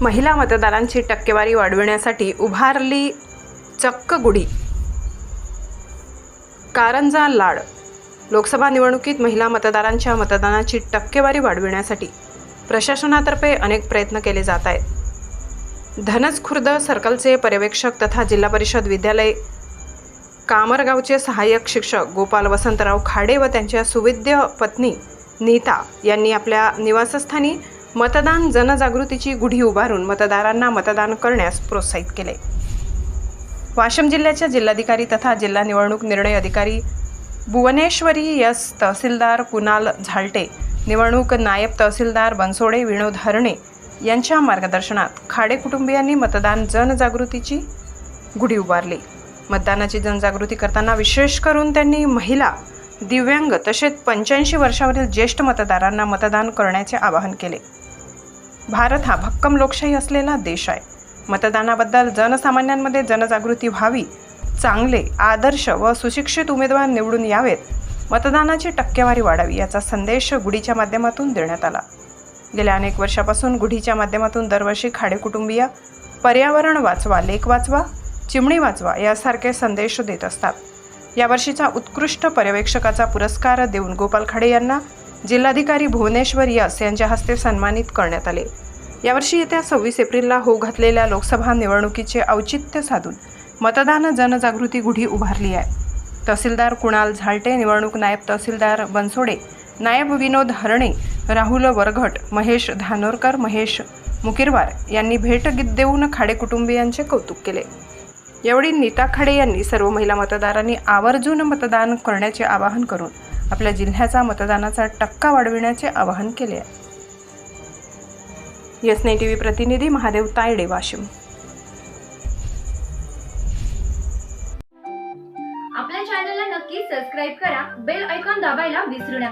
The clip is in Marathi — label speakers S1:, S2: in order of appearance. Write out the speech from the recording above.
S1: महिला मतदारांची टक्केवारी वाढविण्यासाठी उभारली चक्क गुढी. कारंजा लाड. लोकसभा निवडणुकीत महिला मतदारांच्या मतदानाची टक्केवारी वाढविण्यासाठी प्रशासनातर्फे अनेक प्रयत्न केले जात आहेत. धनज खुर्द सर्कलचे पर्यवेक्षक तथा जिल्हा परिषद विद्यालय कामरगावचे सहाय्यक शिक्षक गोपाल वसंतराव खाडे व त्यांच्या सुविद्य पत्नी नीता यांनी आपल्या निवासस्थानी मतदान जनजागृतीची गुढी उभारून मतदारांना मतदान करण्यास प्रोत्साहित केले. वाशिम जिल्ह्याच्या जिल्हाधिकारी तथा जिल्हा निवडणूक निर्णय अधिकारी भुवनेश्वरी यस तहसीलदार कुणाल झालटे निवडणूक नायब तहसीलदार बनसोडे विनोद हरणे यांच्या मार्गदर्शनात खाडे कुटुंबियांनी मतदान जनजागृतीची गुढी उभारली. मतदानाची जनजागृती करताना विशेष करून त्यांनी महिला दिव्यांग तसेच पंच्याऐंशी वर्षावरील ज्येष्ठ मतदारांना मतदान करण्याचे आवाहन केले. भारत हा भक्कम लोकशाही असलेला देश आहे. मतदानाबद्दल जनसामान्यांमध्ये जनजागृती व्हावी चांगले आदर्श व सुशिक्षित उमेदवार निवडून यावेत मतदानाची टक्केवारी वाढावी याचा संदेश गुढीच्या माध्यमातून देण्यात आला. गेल्या अनेक वर्षापासून गुढीच्या माध्यमातून दरवर्षी खाडे कुटुंबीय पर्यावरण वाचवा लेख वाचवा चिमणी वाचवा यासारखे संदेश देत असतात. यावर्षीचा उत्कृष्ट पर्यवेक्षकाचा पुरस्कार देऊन गोपाल खाडे यांना जिल्हाधिकारी भुवनेश्वर यस यांच्या हस्ते सन्मानित करण्यात आले. यावर्षी येत्या सव्वीस एप्रिलला होऊ घातलेल्या लोकसभा निवडणुकीचे औचित्य साधून मतदान जनजागृती गुढी उभारली आहे. तहसीलदार कुणाल झालटे निवडणूक नायब तहसीलदार बनसोडे नायब विनोद हरणे राहुल वरघट महेश धानोरकर महेश मुकिरवार यांनी भेट गी- देऊन खाडे कुटुंबियांचे कौतुक केले. यावेळी नीता खाडे यांनी सर्व महिला मतदारांनी आवर्जून मतदान करण्याचे आवाहन करून आपल्या जिल्ह्याचा मतदानाचा टक्का वाढविण्याचे आवाहन केले आहे. यस टी व्ही प्रतिनिधी महादेव तायडे वाशिम.
S2: आपल्या चॅनलला नक्की सबस्क्राईब करा बेल ऐकॉन दाबायला विसरू नका.